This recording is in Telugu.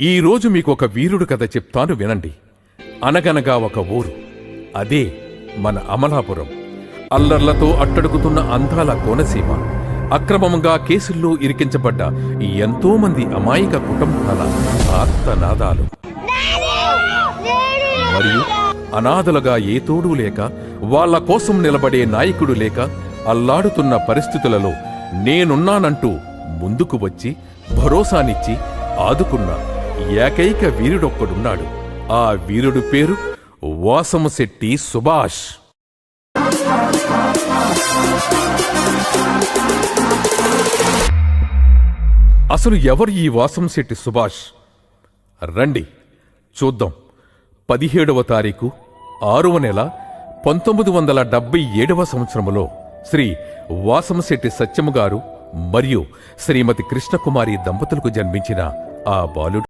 ఈ రోజు మీకు ఒక వీరుడు కథ చెప్తాను వినండి. అనగనగా ఒక ఊరు. అదే మన అమలాపురం. అల్లర్లతో అట్టడుగుతున్న అందాల కోనసీమ. అక్రమంగా కేసుల్లో ఇరికించబడ్డ ఎంతో మంది అమాయక కుటుంబాల ఆర్తనాదాలు. మరియు అనాథలుగా ఏ తోడు లేక వాళ్ళ కోసం నిలబడే నాయకుడు లేక అల్లాడుతున్న పరిస్థితులలో నేనున్నానంటూ ముందుకు వచ్చి భరోసానిచ్చి ఆదుకున్నాను ఏకైక వీరుడొక్కడున్నాడు. ఆ వీరుడు పేరు వాసముశెట్టి సుభాష్. అసలు ఎవరు ఈ వాసంశెట్టి సుభాష్? రండి చూద్దాం. పదిహేడవ తారీఖు ఆరవ నెల పంతొమ్మిది వందల డెబ్బై ఏడవ సంవత్సరములో శ్రీ వాసంశెట్టి సత్యము గారు మరియు శ్రీమతి కృష్ణకుమారి దంపతులకు జన్మించిన ఆ బాలుడు.